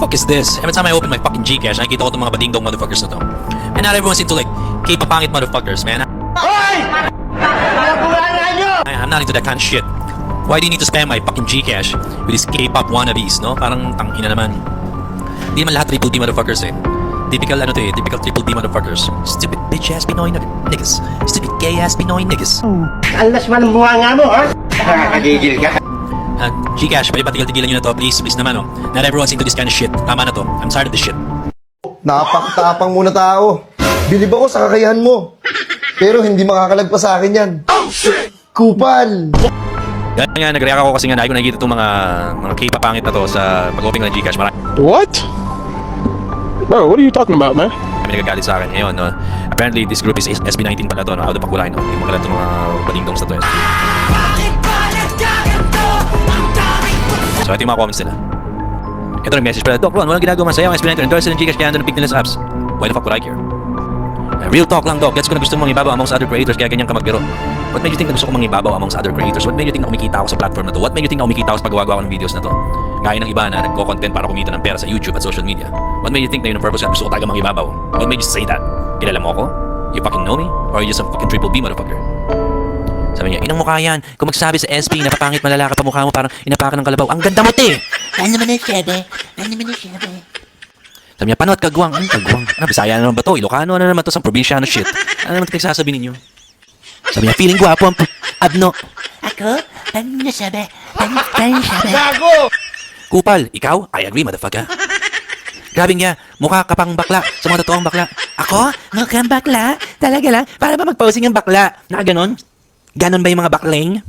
fuck is this? Every time I open my fucking Gcash, nakikita ko itong mga bading dong motherfuckers na to. And not everyone's into like K-papangit motherfuckers, man. I, I'm not into that kind of shit. Why do you need to spam my fucking Gcash with these K-pop wannabes, no? Parang tangina naman. Hindi naman lahat triple D motherfuckers eh. Typical ano to eh, typical triple D motherfuckers. Stupid bitch ass Pinoy niggas. Stupid gay ass Pinoy niggas. Alas man bunga nga mo, ha? Nakakagigil ka. Uh, Gcash, pwede ba tigil-tigilan nyo na to? Please, please naman oh. Not everyone's into this kind of shit. Tama na to. I'm tired of this shit. Napakatapang muna tao. Bilib ako sa kakayahan mo. Pero hindi makakalagpas sa akin yan. Kupal! Kaya nga, nag-react ako kasi nga, dahil ko nakikita itong mga, mga K-papangit na to sa pag-open ng Gcash. Marami What? Bro, what are you talking about, man? nagagalit sa akin ngayon, no? Apparently, this group is SB19 pala to, no? Out of Pakulay, no? Hindi mo kala itong mga balingdongs na to, eh. So, ito yung mga comments nila. Ito yung message pala, Doc Ron, walang ginagawa masaya ang SB19. Endorse ng Gcash kaya andun ang pig nila sa apps. Why the fuck would I care? Real talk lang, Doc. Gets ko na gusto mong ibabaw amongst other creators kaya ganyan ka magbiro. What made you think na gusto ko mangibabaw amongst other creators? What made you think na kumikita ako sa platform na to? What made you think na kumikita ako sa paggawa ko ng videos na to? Gaya ng iba na nagko-content para kumita ng pera sa YouTube at social media. What made you think na yun ang purpose na gusto ko talaga mangibabaw? What made you say that? Kilala mo ako? You fucking know me? Or are you just some fucking triple B motherfucker? Sabi niya, inang mukha yan. Kung magsabi sa SP, napapangit malalaka pa mukha mo parang inapakan ng kalabaw. Ang ganda mo, te! Ano naman ang sabi? Ano naman ang sabi? Sabi niya, panood kagwang. Anong kagwang? Ano, Bisaya na naman ba to? Ilocano na naman to sa probinsyano shit. Ano naman pinagsasabi ninyo? Sabi niya, feeling gwapo ang abno. Ako? Ano nasabi? Ano ano sabi? Kupal, ikaw? I agree, motherfucker. Grabe nga, mukha ka pang bakla sa mga totoong bakla. Ako? Mukhang bakla? Talaga lang? Para ba mag-posing ang bakla? Na ganon? Ba yung mga bakling?